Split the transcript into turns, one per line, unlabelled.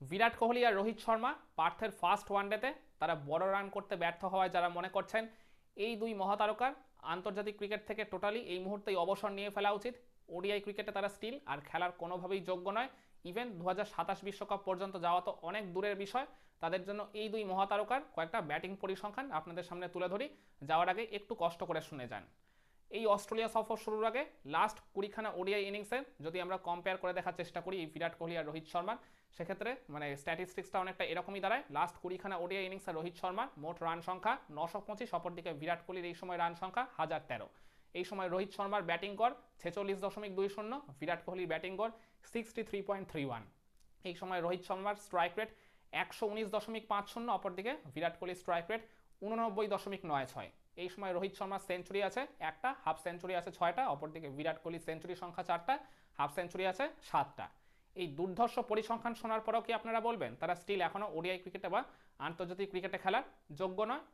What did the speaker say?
বিরাট কোহলি আর রোহিত শর্মা পার্থের ফার্স্ট ওয়ানডেতে তারা বড় রান করতে ব্যর্থ হওয়ায় যারা মনে করছেন, এই দুই মহাতারকার আন্তর্জাতিক ক্রিকেট থেকে টোটালি এই মুহূর্তেই অবসর নিয়ে ফেলা উচিত। ওডিআই ক্রিকেটে তারা স্টিল আর খেলার কোনোভাবেই যোগ্য নয়। ইভেন দু হাজার বিশ্বকাপ পর্যন্ত যাওয়া তো অনেক দূরের বিষয়। তাদের জন্য এই দুই মহাতারকার কয়েকটা ব্যাটিং পরিসংখ্যান আপনাদের সামনে তুলে ধরি। যাওয়ার আগে একটু কষ্ট করে শুনে যান। এই অস্ট্রেলিয়া সফর শুরুর আগে লাস্ট কুড়িখানা ওডিআই ইনিংসে যদি আমরা কম্পেয়ার করে দেখার চেষ্টা করি, এই বিরাট কোহলি আর রোহিত শর্মার, সেক্ষেত্রে মানে স্ট্যাটিস্টিক্সটা অনেকটা এরকমই দাঁড়ায়। লাস্ট কুড়িখানা ওডিআই ইনিংসে রোহিত শর্মার মোট রান সংখ্যা নশো পঁচিশ, অপরদিকে বিরাট কোহলির এই সময় রান সংখ্যা হাজার তেরো। এই সময় রোহিত শর্মার ব্যাটিং গড় ছেচল্লিশ দশমিক দুই শূন্য, বিরাট কোহলির ব্যাটিং গড় sixty three point three one এই সময় রোহিত শর্মার স্ট্রাইক রেট একশো উনিশ দশমিক পাঁচ শূন্য, অপরদিকে বিরাট কোহলির স্ট্রাইক রেট উননব্বই দশমিক নয় ছয়। এই সময় রোহিত শর্মার সেঞ্চুরি আছে একটা হাফ সেঞ্চুরি আছে ছয়টা, অপরদিকে বিরাট কোহলির সেঞ্চুরি সংখ্যা চারটা হাফ সেঞ্চুরি আছে সাতটা। এই দুর্ধর্ষ পরিসংখ্যান শোনার পরেও কি আপনারা বলবেন? তারা স্টিল এখনও ওডিআই ক্রিকেটে বা আন্তর্জাতিক ক্রিকেটে খেলার যোগ্য নয়।